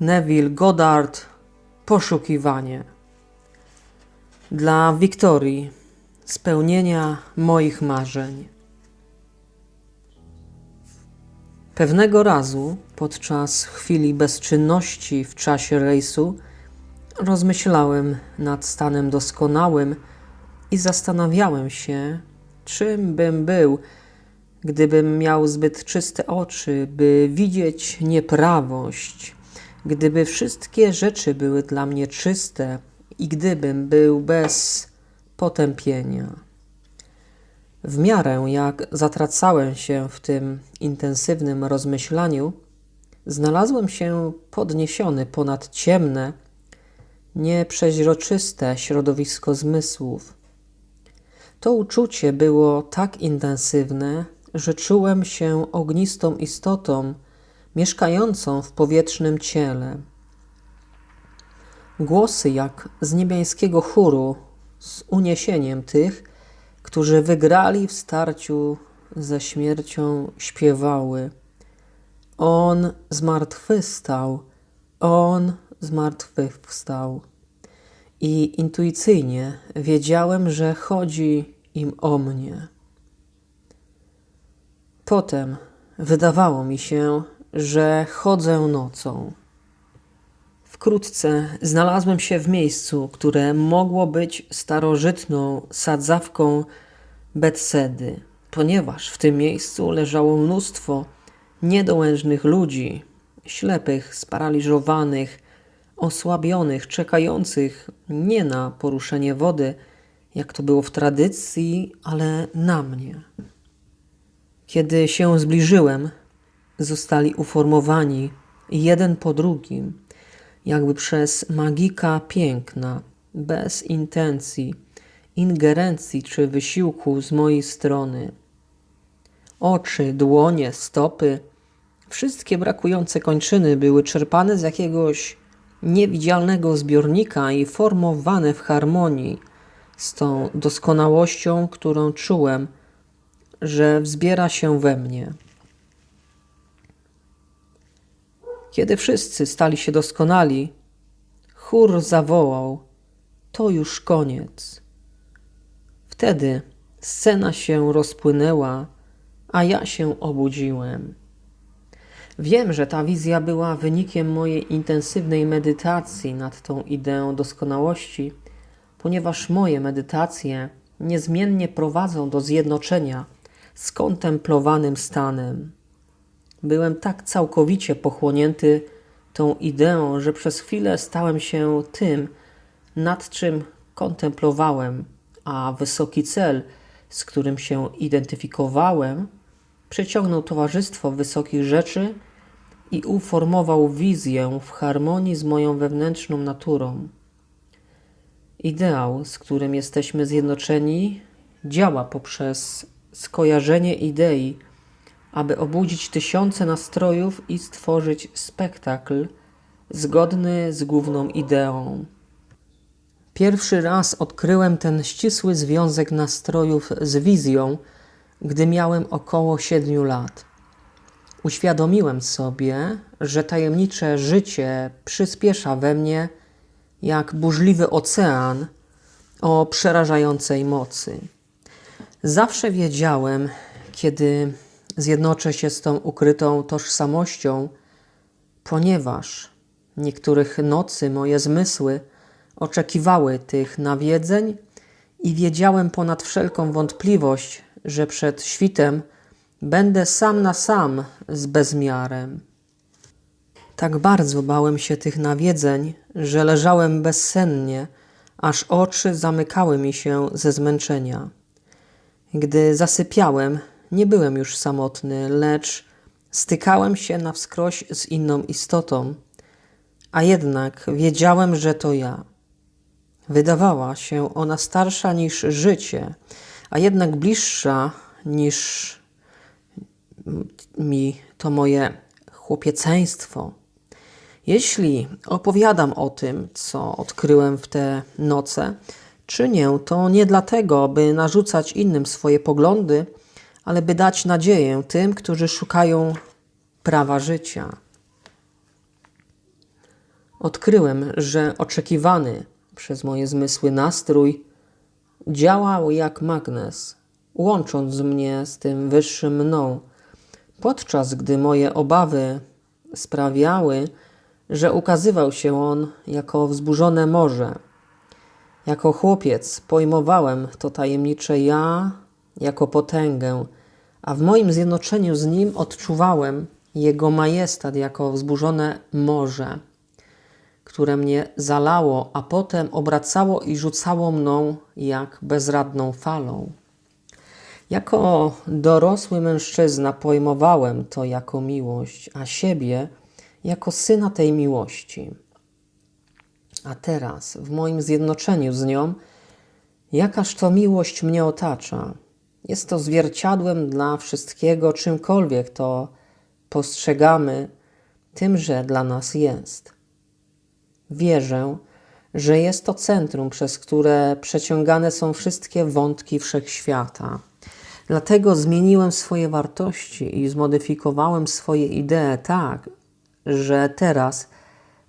Neville Goddard Poszukiwanie. Dla Wiktorii spełnienia moich marzeń. Pewnego razu, podczas chwili bezczynności w czasie rejsu, rozmyślałem nad stanem doskonałym i zastanawiałem się, czym bym był, gdybym miał zbyt czyste oczy, by widzieć nieprawość, gdyby wszystkie rzeczy były dla mnie czyste i gdybym był bez potępienia. W miarę jak zatracałem się w tym intensywnym rozmyślaniu, znalazłem się podniesiony ponad ciemne, nieprzeźroczyste środowisko zmysłów. To uczucie było tak intensywne, że czułem się ognistą istotą mieszkającą w powietrznym ciele. Głosy jak z niebiańskiego chóru z uniesieniem tych, którzy wygrali w starciu ze śmiercią, śpiewały: On zmartwychwstał, On zmartwychwstał. I intuicyjnie wiedziałem, że chodzi im o mnie. Potem wydawało mi się, że chodzę nocą. Wkrótce znalazłem się w miejscu, które mogło być starożytną sadzawką Betsedy, ponieważ w tym miejscu leżało mnóstwo niedołężnych ludzi, ślepych, sparaliżowanych, osłabionych, czekających nie na poruszenie wody, jak to było w tradycji, ale na mnie. Kiedy się zbliżyłem, zostali uformowani jeden po drugim, jakby przez magika piękna, bez intencji, ingerencji czy wysiłku z mojej strony. Oczy, dłonie, stopy, wszystkie brakujące kończyny były czerpane z jakiegoś niewidzialnego zbiornika i formowane w harmonii z tą doskonałością, którą czułem, że wzbiera się we mnie. Kiedy wszyscy stali się doskonali, chór zawołał: To już koniec. Wtedy scena się rozpłynęła, a ja się obudziłem. Wiem, że ta wizja była wynikiem mojej intensywnej medytacji nad tą ideą doskonałości, ponieważ moje medytacje niezmiennie prowadzą do zjednoczenia z kontemplowanym stanem. Byłem tak całkowicie pochłonięty tą ideą, że przez chwilę stałem się tym, nad czym kontemplowałem, a wysoki cel, z którym się identyfikowałem, przyciągnął towarzystwo wysokich rzeczy i uformował wizję w harmonii z moją wewnętrzną naturą. Ideał, z którym jesteśmy zjednoczeni, działa poprzez skojarzenie idei, aby obudzić tysiące nastrojów i stworzyć spektakl zgodny z główną ideą. Pierwszy raz odkryłem ten ścisły związek nastrojów z wizją, gdy miałem około siedmiu lat. Uświadomiłem sobie, że tajemnicze życie przyspiesza we mnie jak burzliwy ocean o przerażającej mocy. Zawsze wiedziałem, kiedy zjednoczę się z tą ukrytą tożsamością, ponieważ niektórych nocy moje zmysły oczekiwały tych nawiedzeń i wiedziałem ponad wszelką wątpliwość, że przed świtem będę sam na sam z bezmiarem. Tak bardzo bałem się tych nawiedzeń, że leżałem bezsennie, aż oczy zamykały mi się ze zmęczenia. Gdy zasypiałem, nie byłem już samotny, lecz stykałem się na wskroś z inną istotą, a jednak wiedziałem, że to ja. Wydawała się ona starsza niż życie, a jednak bliższa niż mi to moje chłopieceństwo. Jeśli opowiadam o tym, co odkryłem w te noce, czynię to nie dlatego, by narzucać innym swoje poglądy, ale by dać nadzieję tym, którzy szukają prawa życia. Odkryłem, że oczekiwany przez moje zmysły nastrój działał jak magnes, łącząc mnie z tym wyższym mną, podczas gdy moje obawy sprawiały, że ukazywał się on jako wzburzone morze. Jako chłopiec pojmowałem to tajemnicze ja jako potęgę, a w moim zjednoczeniu z nim odczuwałem jego majestat jako wzburzone morze, które mnie zalało, a potem obracało i rzucało mną jak bezradną falą. Jako dorosły mężczyzna pojmowałem to jako miłość, a siebie jako syna tej miłości. A teraz, w moim zjednoczeniu z nią, jakaż to miłość mnie otacza. Jest to zwierciadłem dla wszystkiego, czymkolwiek to postrzegamy, tymże dla nas jest. Wierzę, że jest to centrum, przez które przeciągane są wszystkie wątki wszechświata. Dlatego zmieniłem swoje wartości i zmodyfikowałem swoje idee tak, że teraz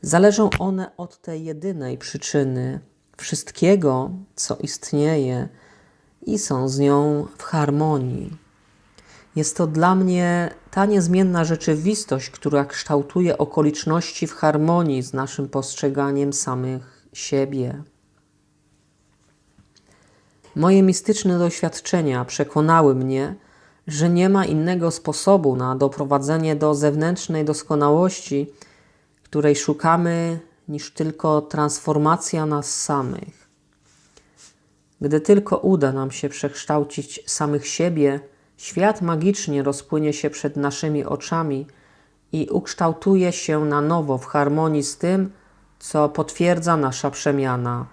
zależą one od tej jedynej przyczyny wszystkiego, co istnieje i są z nią w harmonii. Jest to dla mnie ta niezmienna rzeczywistość, która kształtuje okoliczności w harmonii z naszym postrzeganiem samych siebie. Moje mistyczne doświadczenia przekonały mnie, że nie ma innego sposobu na doprowadzenie do zewnętrznej doskonałości, której szukamy, niż tylko transformacja nas samych. Gdy tylko uda nam się przekształcić samych siebie, świat magicznie rozpłynie się przed naszymi oczami i ukształtuje się na nowo w harmonii z tym, co potwierdza nasza przemiana.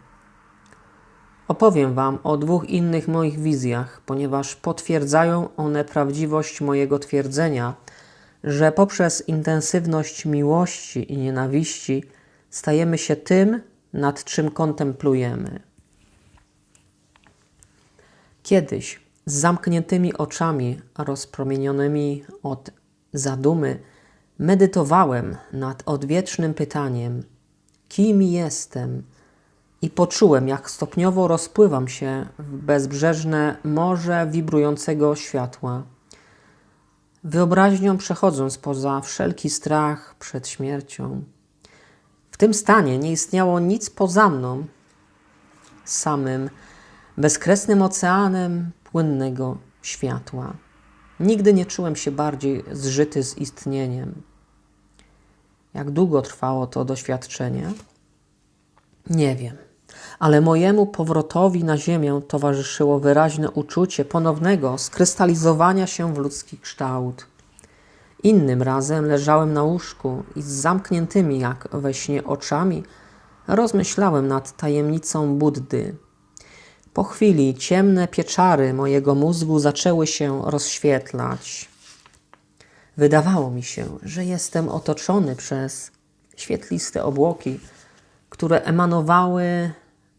Opowiem Wam o dwóch innych moich wizjach, ponieważ potwierdzają one prawdziwość mojego twierdzenia, że poprzez intensywność miłości i nienawiści stajemy się tym, nad czym kontemplujemy. Kiedyś z zamkniętymi oczami, rozpromienionymi od zadumy, medytowałem nad odwiecznym pytaniem: kim jestem? i poczułem, jak stopniowo rozpływam się w bezbrzeżne morze wibrującego światła. Wyobraźnią przechodząc poza wszelki strach przed śmiercią. W tym stanie nie istniało nic poza mną, samym bezkresnym oceanem płynnego światła. Nigdy nie czułem się bardziej zżyty z istnieniem. Jak długo trwało to doświadczenie? Nie wiem ale mojemu powrotowi na ziemię towarzyszyło wyraźne uczucie ponownego skrystalizowania się w ludzki kształt. Innym razem leżałem na łóżku i z zamkniętymi jak we śnie oczami rozmyślałem nad tajemnicą Buddy. Po chwili ciemne pieczary mojego mózgu zaczęły się rozświetlać. Wydawało mi się, że jestem otoczony przez świetliste obłoki, które emanowały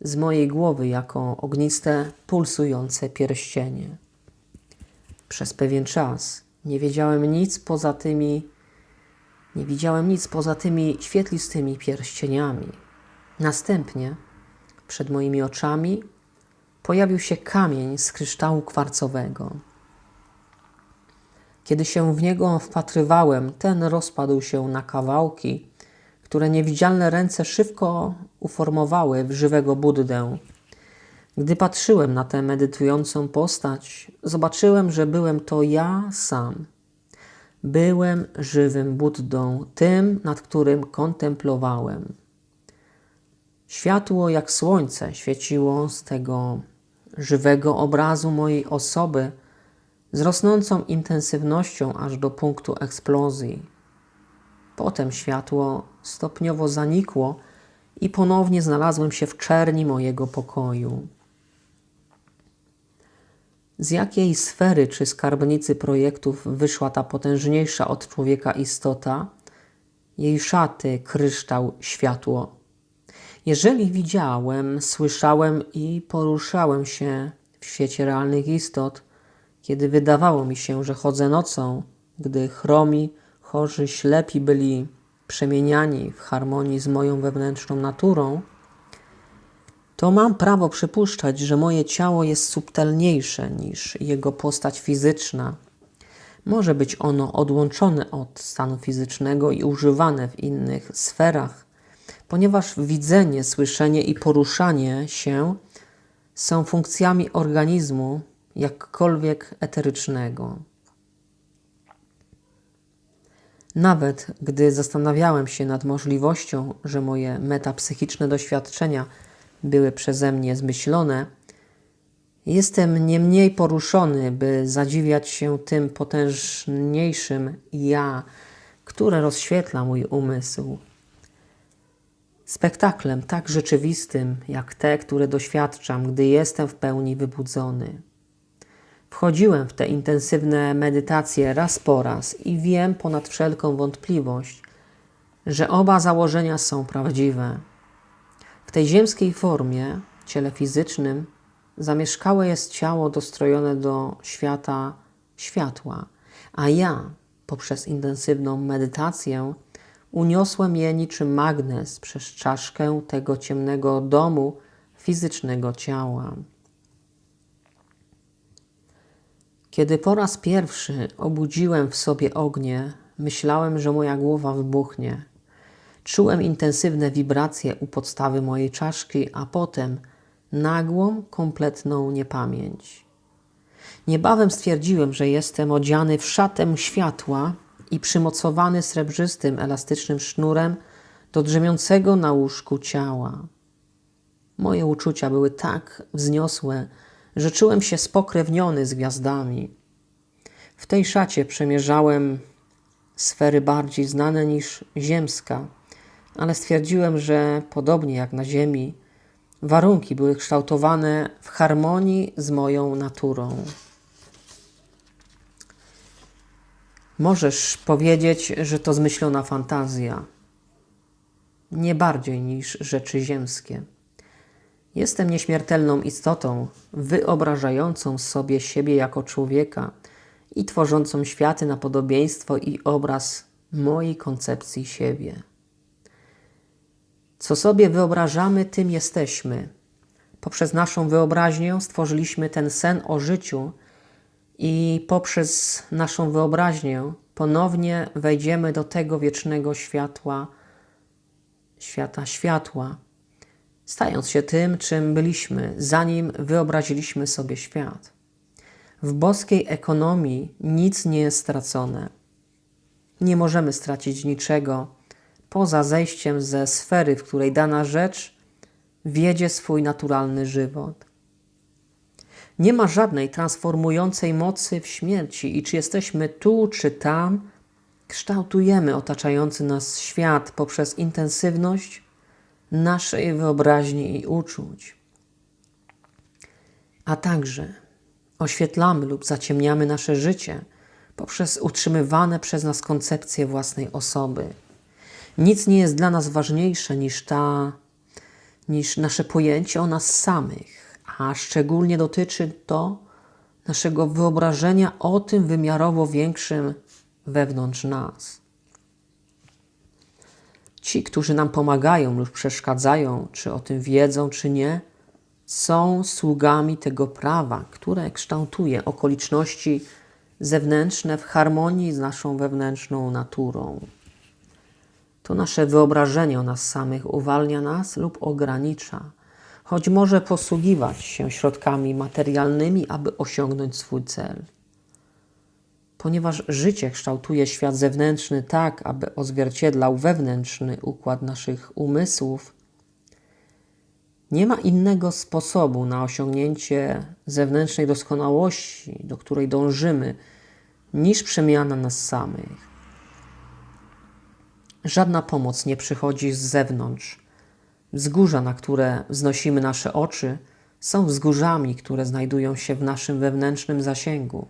z mojej głowy jako ogniste, pulsujące pierścienie. Przez pewien czas nie wiedziałem nic poza tymi, nie widziałem nic poza tymi świetlistymi pierścieniami. Następnie przed moimi oczami pojawił się kamień z kryształu kwarcowego. Kiedy się w niego wpatrywałem, ten rozpadł się na kawałki które niewidzialne ręce szybko uformowały w żywego Buddę. Gdy patrzyłem na tę medytującą postać, zobaczyłem, że byłem to ja sam. Byłem żywym Buddą, tym, nad którym kontemplowałem. Światło jak słońce świeciło z tego żywego obrazu mojej osoby z rosnącą intensywnością aż do punktu eksplozji. Potem światło stopniowo zanikło i ponownie znalazłem się w czerni mojego pokoju. Z jakiej sfery czy skarbnicy projektów wyszła ta potężniejsza od człowieka istota? Jej szaty, kryształ, światło. Jeżeli widziałem, słyszałem i poruszałem się w świecie realnych istot, kiedy wydawało mi się, że chodzę nocą, gdy chromi chorzy, ślepi byli przemieniani w harmonii z moją wewnętrzną naturą, to mam prawo przypuszczać, że moje ciało jest subtelniejsze niż jego postać fizyczna. Może być ono odłączone od stanu fizycznego i używane w innych sferach, ponieważ widzenie, słyszenie i poruszanie się są funkcjami organizmu, jakkolwiek eterycznego. Nawet gdy zastanawiałem się nad możliwością, że moje metapsychiczne doświadczenia były przeze mnie zmyślone, jestem nie mniej poruszony, by zadziwiać się tym potężniejszym ja, które rozświetla mój umysł. Spektaklem tak rzeczywistym, jak te, które doświadczam, gdy jestem w pełni wybudzony. Wchodziłem w te intensywne medytacje raz po raz i wiem ponad wszelką wątpliwość, że oba założenia są prawdziwe. W tej ziemskiej formie, ciele fizycznym, zamieszkałe jest ciało dostrojone do świata światła, a ja, poprzez intensywną medytację, uniosłem je niczym magnes przez czaszkę tego ciemnego domu fizycznego ciała. Kiedy po raz pierwszy obudziłem w sobie ognie, myślałem, że moja głowa wybuchnie. Czułem intensywne wibracje u podstawy mojej czaszki, a potem nagłą, kompletną niepamięć. Niebawem stwierdziłem, że jestem odziany w szatę światła i przymocowany srebrzystym, elastycznym sznurem do drzemiącego na łóżku ciała. Moje uczucia były tak wzniosłe, że czułem się spokrewniony z gwiazdami. W tej szacie przemierzałem sfery bardziej znane niż ziemska, ale stwierdziłem, że podobnie jak na Ziemi, warunki były kształtowane w harmonii z moją naturą. Możesz powiedzieć, że to zmyślona fantazja, nie bardziej niż rzeczy ziemskie. Jestem nieśmiertelną istotą, wyobrażającą sobie siebie jako człowieka i tworzącą światy na podobieństwo i obraz mojej koncepcji siebie. Co sobie wyobrażamy, tym jesteśmy. Poprzez naszą wyobraźnię stworzyliśmy ten sen o życiu i poprzez naszą wyobraźnię ponownie wejdziemy do tego wiecznego światła, świata światła stając się tym, czym byliśmy, zanim wyobraziliśmy sobie świat. W boskiej ekonomii nic nie jest stracone. Nie możemy stracić niczego poza zejściem ze sfery, w której dana rzecz wiedzie swój naturalny żywot. Nie ma żadnej transformującej mocy w śmierci i czy jesteśmy tu, czy tam, kształtujemy otaczający nas świat poprzez intensywność naszej wyobraźni i uczuć. A także oświetlamy lub zaciemniamy nasze życie poprzez utrzymywane przez nas koncepcje własnej osoby. Nic nie jest dla nas ważniejsze niż ta, niż nasze pojęcie o nas samych, a szczególnie dotyczy to naszego wyobrażenia o tym wymiarowo większym wewnątrz nas. Ci, którzy nam pomagają lub przeszkadzają, czy o tym wiedzą, czy nie, są sługami tego prawa, które kształtuje okoliczności zewnętrzne w harmonii z naszą wewnętrzną naturą. To nasze wyobrażenie o nas samych uwalnia nas lub ogranicza, choć może posługiwać się środkami materialnymi, aby osiągnąć swój cel ponieważ życie kształtuje świat zewnętrzny tak, aby odzwierciedlał wewnętrzny układ naszych umysłów, nie ma innego sposobu na osiągnięcie zewnętrznej doskonałości, do której dążymy, niż przemiana nas samych. Żadna pomoc nie przychodzi z zewnątrz. Wzgórza, na które wznosimy nasze oczy, są wzgórzami, które znajdują się w naszym wewnętrznym zasięgu.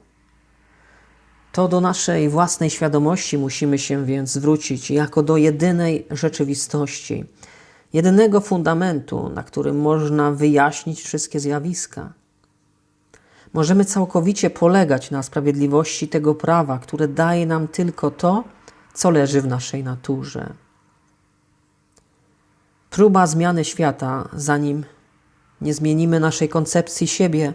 To do naszej własnej świadomości musimy się więc zwrócić jako do jedynej rzeczywistości, jedynego fundamentu, na którym można wyjaśnić wszystkie zjawiska. Możemy całkowicie polegać na sprawiedliwości tego prawa, które daje nam tylko to, co leży w naszej naturze. Próba zmiany świata, zanim nie zmienimy naszej koncepcji siebie,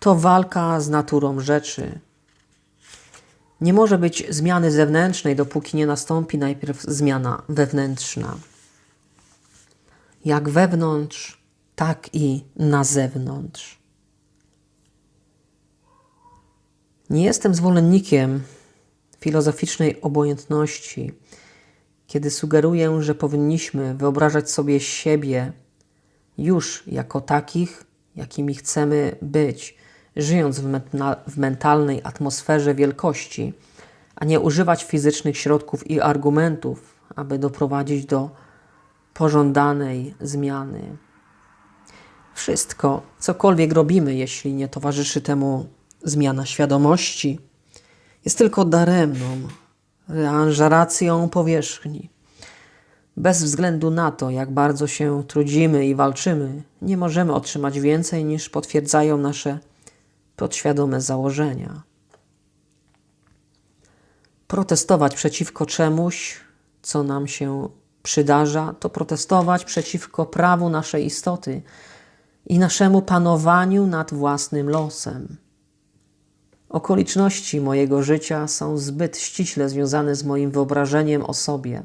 to walka z naturą rzeczy. Nie może być zmiany zewnętrznej, dopóki nie nastąpi najpierw zmiana wewnętrzna. Jak wewnątrz, tak i na zewnątrz. Nie jestem zwolennikiem filozoficznej obojętności, kiedy sugeruję, że powinniśmy wyobrażać sobie siebie już jako takich, jakimi chcemy być, żyjąc w, w mentalnej atmosferze wielkości, a nie używać fizycznych środków i argumentów, aby doprowadzić do pożądanej zmiany. Wszystko, cokolwiek robimy, jeśli nie towarzyszy temu zmiana świadomości, jest tylko daremną reanżeracją powierzchni. Bez względu na to, jak bardzo się trudzimy i walczymy, nie możemy otrzymać więcej niż potwierdzają nasze podświadome założenia. Protestować przeciwko czemuś, co nam się przydarza, to protestować przeciwko prawu naszej istoty i naszemu panowaniu nad własnym losem. Okoliczności mojego życia są zbyt ściśle związane z moim wyobrażeniem o sobie,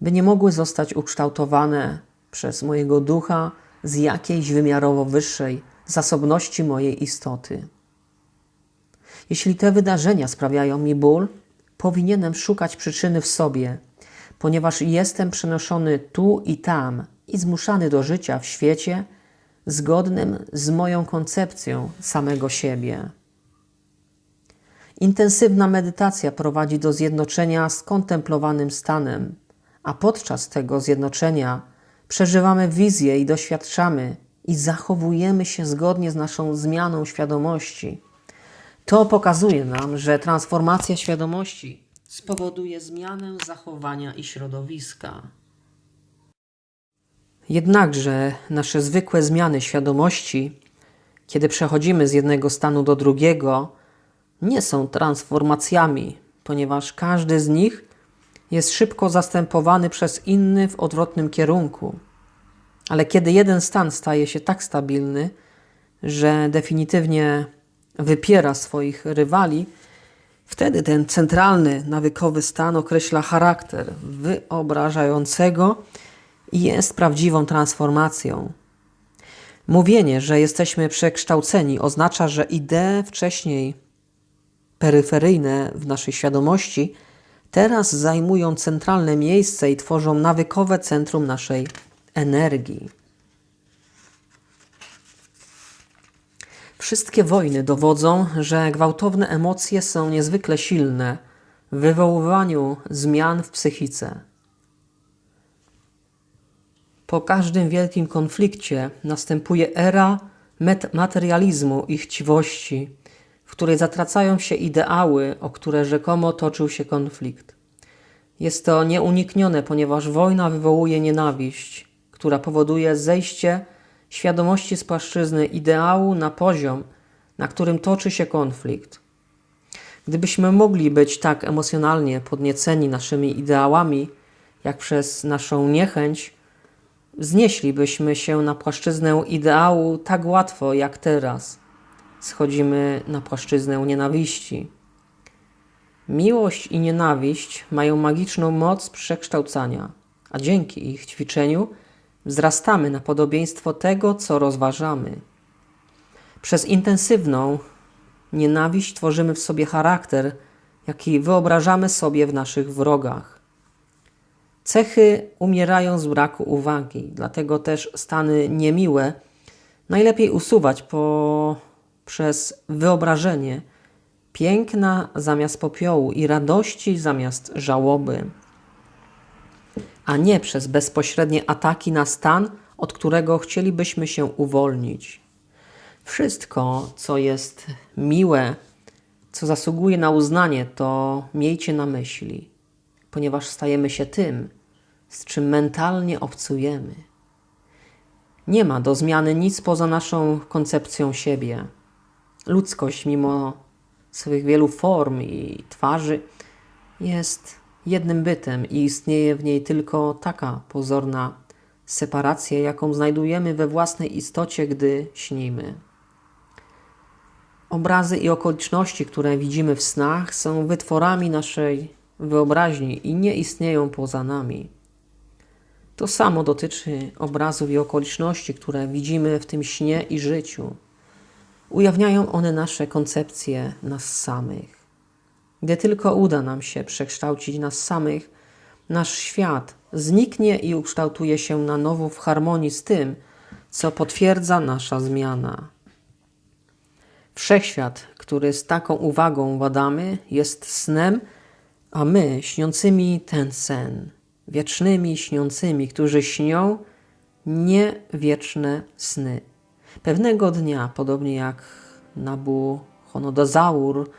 by nie mogły zostać ukształtowane przez mojego ducha z jakiejś wymiarowo wyższej zasobności mojej istoty. Jeśli te wydarzenia sprawiają mi ból, powinienem szukać przyczyny w sobie, ponieważ jestem przenoszony tu i tam i zmuszany do życia w świecie zgodnym z moją koncepcją samego siebie. Intensywna medytacja prowadzi do zjednoczenia z kontemplowanym stanem, a podczas tego zjednoczenia przeżywamy wizję i doświadczamy i zachowujemy się zgodnie z naszą zmianą świadomości. To pokazuje nam, że transformacja świadomości spowoduje zmianę zachowania i środowiska. Jednakże nasze zwykłe zmiany świadomości, kiedy przechodzimy z jednego stanu do drugiego, nie są transformacjami, ponieważ każdy z nich jest szybko zastępowany przez inny w odwrotnym kierunku. Ale kiedy jeden stan staje się tak stabilny, że definitywnie wypiera swoich rywali, wtedy ten centralny, nawykowy stan określa charakter wyobrażającego i jest prawdziwą transformacją. Mówienie, że jesteśmy przekształceni, oznacza, że idee wcześniej peryferyjne w naszej świadomości teraz zajmują centralne miejsce i tworzą nawykowe centrum naszej energii. Wszystkie wojny dowodzą, że gwałtowne emocje są niezwykle silne w wywoływaniu zmian w psychice. Po każdym wielkim konflikcie następuje era materializmu i chciwości, w której zatracają się ideały, o które rzekomo toczył się konflikt. Jest to nieuniknione, ponieważ wojna wywołuje nienawiść, która powoduje zejście świadomości z płaszczyzny ideału na poziom, na którym toczy się konflikt. Gdybyśmy mogli być tak emocjonalnie podnieceni naszymi ideałami, jak przez naszą niechęć, wznieślibyśmy się na płaszczyznę ideału tak łatwo jak teraz. Schodzimy na płaszczyznę nienawiści. Miłość i nienawiść mają magiczną moc przekształcania, a dzięki ich ćwiczeniu wzrastamy na podobieństwo tego, co rozważamy. Przez intensywną nienawiść tworzymy w sobie charakter, jaki wyobrażamy sobie w naszych wrogach. Cechy umierają z braku uwagi, dlatego też stany niemiłe najlepiej usuwać po, przez wyobrażenie piękna zamiast popiołu i radości zamiast żałoby a nie przez bezpośrednie ataki na stan, od którego chcielibyśmy się uwolnić. Wszystko, co jest miłe, co zasługuje na uznanie, to miejcie na myśli, ponieważ stajemy się tym, z czym mentalnie obcujemy. Nie ma do zmiany nic poza naszą koncepcją siebie. Ludzkość, mimo swych wielu form i twarzy, jest jednym bytem i istnieje w niej tylko taka pozorna separację, jaką znajdujemy we własnej istocie, gdy śnimy. Obrazy i okoliczności, które widzimy w snach, są wytworami naszej wyobraźni i nie istnieją poza nami. To samo dotyczy obrazów i okoliczności, które widzimy w tym śnie i życiu. Ujawniają one nasze koncepcje nas samych. Gdy tylko uda nam się przekształcić nas samych, nasz świat zniknie i ukształtuje się na nowo w harmonii z tym, co potwierdza nasza zmiana. Wszechświat, który z taką uwagą badamy, jest snem, a my śniącymi ten sen, wiecznymi śniącymi, którzy śnią nie wieczne sny. Pewnego dnia, podobnie jak Nabuchodonozaur,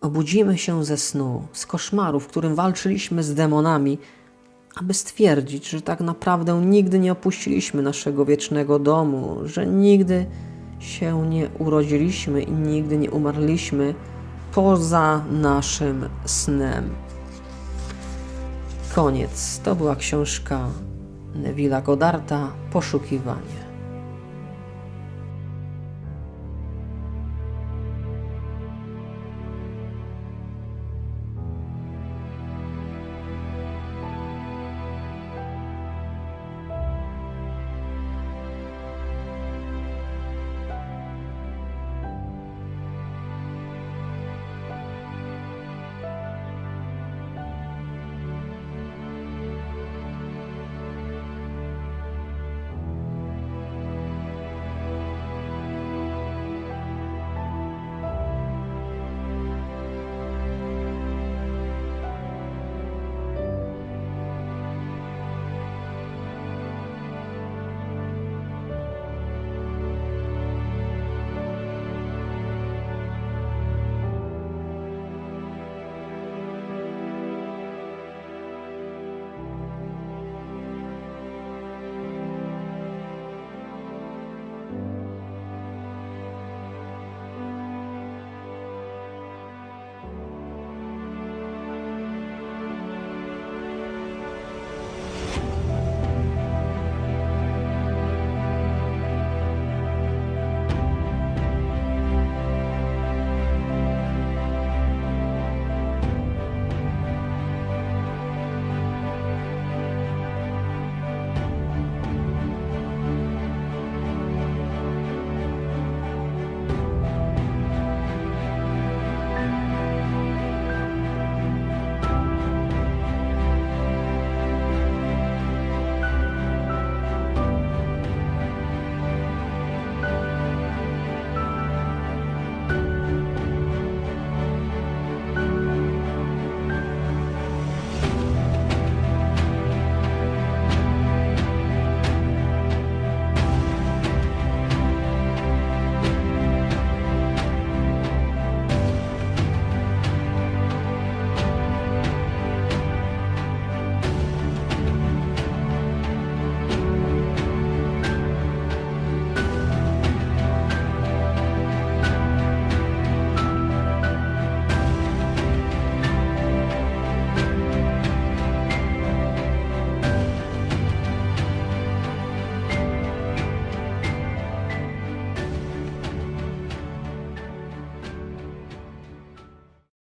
obudzimy się ze snu, z koszmaru, w którym walczyliśmy z demonami, aby stwierdzić, że tak naprawdę nigdy nie opuściliśmy naszego wiecznego domu, że nigdy się nie urodziliśmy i nigdy nie umarliśmy poza naszym snem. Koniec. To była książka Neville'a Godarta Poszukiwanie.